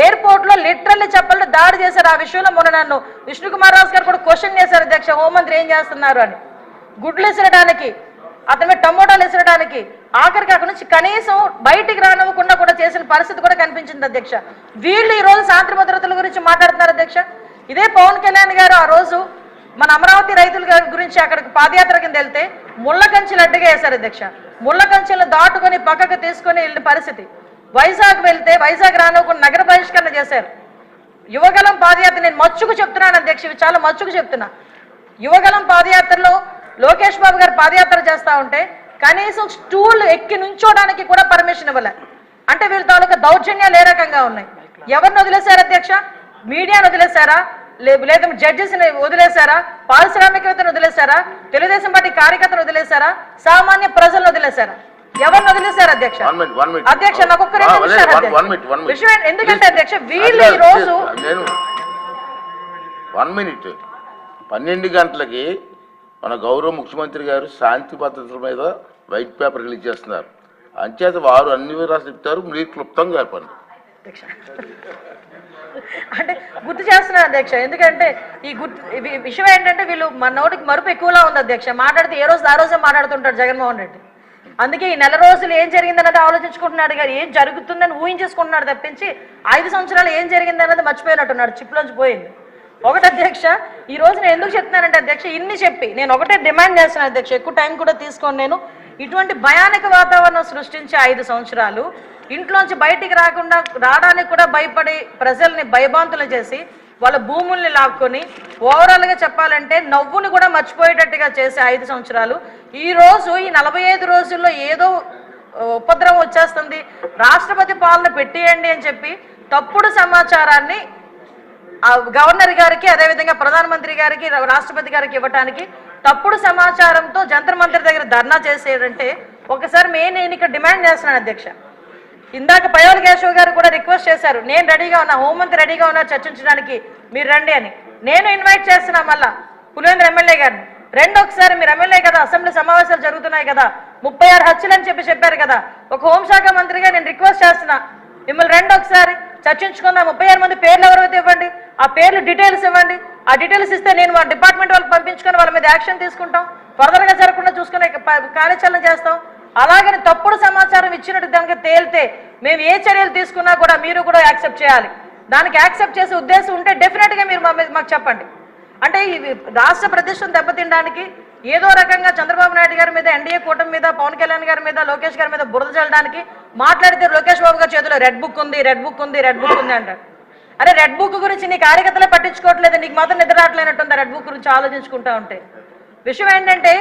ఎయిర్పోర్ట్లో లిటరల్లీ చెప్పలు దాడి చేశారు. ఆ విషయంలో మొన్న నన్ను విష్ణు కుమార్ రాజు గారు కూడా క్వశ్చన్ చేశారు అధ్యక్ష హోంమంత్రి ఏం చేస్తున్నారు అని. గుడ్లు ఇసరడానికి అతని మీద టమోటాలు ఇసరడానికి ఆఖరికి అక్కడి నుంచి కనీసం బయటికి రానివ్వకుండా కూడా చేసిన పరిస్థితి కూడా కనిపించింది అధ్యక్ష. వీళ్ళు ఈ రోజు శాంతి భద్రతల గురించి మాట్లాడుతున్నారు అధ్యక్ష. ఇదే పవన్ కళ్యాణ్ గారు ఆ రోజు మన అమరావతి రైతుల గురించి అక్కడికి పాదయాత్ర కింద వెళ్తే ముళ్ళ కంచెలు అడ్డుగా వేశారు అధ్యక్ష. ముళ్ళ కంచెలు దాటుకొని పక్కకు తీసుకొని వెళ్ళిన పరిస్థితి. వైజాగ్ వెళ్తే వైజాగ్ రానివ్వకుండా నగర బహిష్కరణ చేశారు. యువగలం పాదయాత్ర నేను మచ్చుకు చెప్తున్నాను అధ్యక్ష చాలా మచ్చుకు చెప్తున్నా. యువగలం పాదయాత్రలో లోకేష్ బాబు గారు పాదయాత్ర చేస్తా ఉంటే కనీసం స్టూల్ ఎక్కి నుంచోడానికి కూడా పర్మిషన్ ఇవ్వలే. అంటే వీళ్ళ తాలూకా దౌర్జన్యాలు ఏ రకంగా ఉన్నాయి? ఎవరిని వదిలేశారు అధ్యక్ష? మీడియాను వదిలేశారా? లేదా జడ్జెస్ని వదిలేశారా? పారిశ్రామికవేత్తను వదిలేశారా? తెలుగుదేశం పార్టీ కార్యకర్తను వదిలేశారా? సామాన్య ప్రజలను వదిలేశారా? ఎవరిని వదిలేశారు అధ్యక్ష. అధ్యక్ష నాకు ఒక్క రెండు నిమిషాలు. విషయం ఎందుకంటే. అధ్యక్ష వీళ్ళు ఈ రోజు నేను వన్ మినిట్ పన్నెండు గంటలకి మన గౌరవ ముఖ్యమంత్రి గారు శాంతి భద్రతల మీద వైట్ పేపర్ రిలీజ్ చేస్తున్నారు. అంచేత వారు అన్ని వివరాలు చెప్తారు మీరు క్లుప్తంగా చెప్పండి. అంటే గుర్తు చేస్తున్నాను అధ్యక్ష ఎందుకంటే ఈ గుర్తు విషయం ఏంటంటే వీళ్ళు మన నోటికి మరుపు ఎక్కువలా ఉంది అధ్యక్ష. మాట్లాడితే ఏ రోజు ఆ రోజే మాట్లాడుతుంటాడు జగన్మోహన్ రెడ్డి. అందుకే ఈ నెల రోజులు ఏం జరిగిందన్నది ఆలోచించుకుంటున్నాడు కానీ ఏం జరుగుతుందని ఊహించేసుకుంటున్నాడు తప్పించి ఐదు సంవత్సరాలు ఏం జరిగిందన్నది మర్చిపోయినట్టున్నాడు. చిప్పులోంచి పోయింది. ఒకటి అధ్యక్ష ఈ రోజు నేను ఎందుకు చెప్తున్నానంటే అధ్యక్ష ఇన్ని చెప్పి నేను ఒకటే డిమాండ్ చేస్తున్నాను అధ్యక్ష ఎక్కువ టైం కూడా తీసుకోను నేను. ఇటువంటి భయానక వాతావరణం సృష్టించే ఐదు సంవత్సరాలు ఇంట్లోంచి బయటికి రాకుండా రావడానికి కూడా భయపడి ప్రజల్ని భయభాంతులు చేసి వాళ్ళ భూముల్ని లాక్కొని ఓవరాల్గా చెప్పాలంటే నవ్వుని కూడా మర్చిపోయేటట్టుగా చేసే ఐదు సంవత్సరాలు. ఈరోజు ఈ నలభై ఐదు రోజుల్లో ఏదో ఉపద్రవం వచ్చేస్తుంది. రాష్ట్రపతి పాలన పెట్టేయండి అని చెప్పి తప్పుడు సమాచారాన్ని ఆ గవర్నర్ గారికి అదేవిధంగా ప్రధానమంత్రి గారికి రా- రాష్ట్రపతి గారికి ఇవ్వటానికి తప్పుడు సమాచారంతో జంతర్ మంత్రి దగ్గర ధర్నా చేసేటంటే ఒకసారి మెయిన్ నేను ఇక్కడ డిమాండ్ చేస్తున్నాను అధ్యక్ష. ఇందాక పయోల్ కేశవ్ గారు కూడా రిక్వెస్ట్ చేశారు నేను రెడీగా ఉన్నా హోంమంత్రి రెడీగా ఉన్నా చర్చించడానికి మీరు రండి అని. నేను ఇన్వైట్ చేస్తున్నా మళ్ళా పులివేంద్ర ఎమ్మెల్యే గారిని. రెండు ఒకసారి మీరు ఎమ్మెల్యే కదా అసెంబ్లీ సమావేశాలు జరుగుతున్నాయి కదా ముప్పై ఆరు హత్యలు అని చెప్పి చెప్పారు కదా ఒక హోంశాఖ మంత్రిగా నేను రిక్వెస్ట్ చేస్తున్నా. మిమ్మల్ని రెండు ఒకసారి చర్చించుకుందాం ముప్పై ఆరు మంది పేర్లు ఎవరైతే ఇవ్వండి ఆ పేర్లు డీటెయిల్స్ ఇవ్వండి. ఆ డీటెయిల్స్ ఇస్తే నేను వాళ్ళ డిపార్ట్మెంట్ వాళ్ళకి పంపించుకొని వాళ్ళ మీద యాక్షన్ తీసుకుంటాం. త్వరగా జరగకుండా చూసుకునే ప- కార్యాచరణ చేస్తాం. అలాగని తప్పుడు సమాచారం ఇచ్చినట్టు దానికి తేలితే మేము ఏ చర్యలు తీసుకున్నా కూడా మీరు కూడా యాక్సెప్ట్ చేయాలి. దానికి యాక్సెప్ట్ చేసే ఉద్దేశం ఉంటే డెఫినెట్గా మీరు మా మాకు చెప్పండి. అంటే ఈ రాష్ట్ర ప్రతిష్టను దెబ్బతినడానికి ఏదో రకంగా చంద్రబాబు నాయుడు గారి మీద ఎన్డీఏ కూటమి మీద పవన్ కళ్యాణ్ గారి మీద లోకేష్ గారి మీద బురద చల్లడానికి మాట్లాడితే లోకేష్ బాబు గారి చేతిలో రెడ్ బుక్ ఉంది రెడ్ బుక్ ఉంది రెడ్ బుక్ ఉంది అంటారు. అరే రెడ్ బుక్ గురించి నీ కార్యకర్తలే పట్టించుకోవట్లేదు నీకు మాత్రం నిద్ర రావట్లేనట్టుంది రెడ్ బుక్ గురించి ఆలోచించుకుంటా ఉంటే. విషయం ఏంటంటే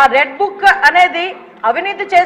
ఆ రెడ్ బుక్ అనేది అవినీతి చేసి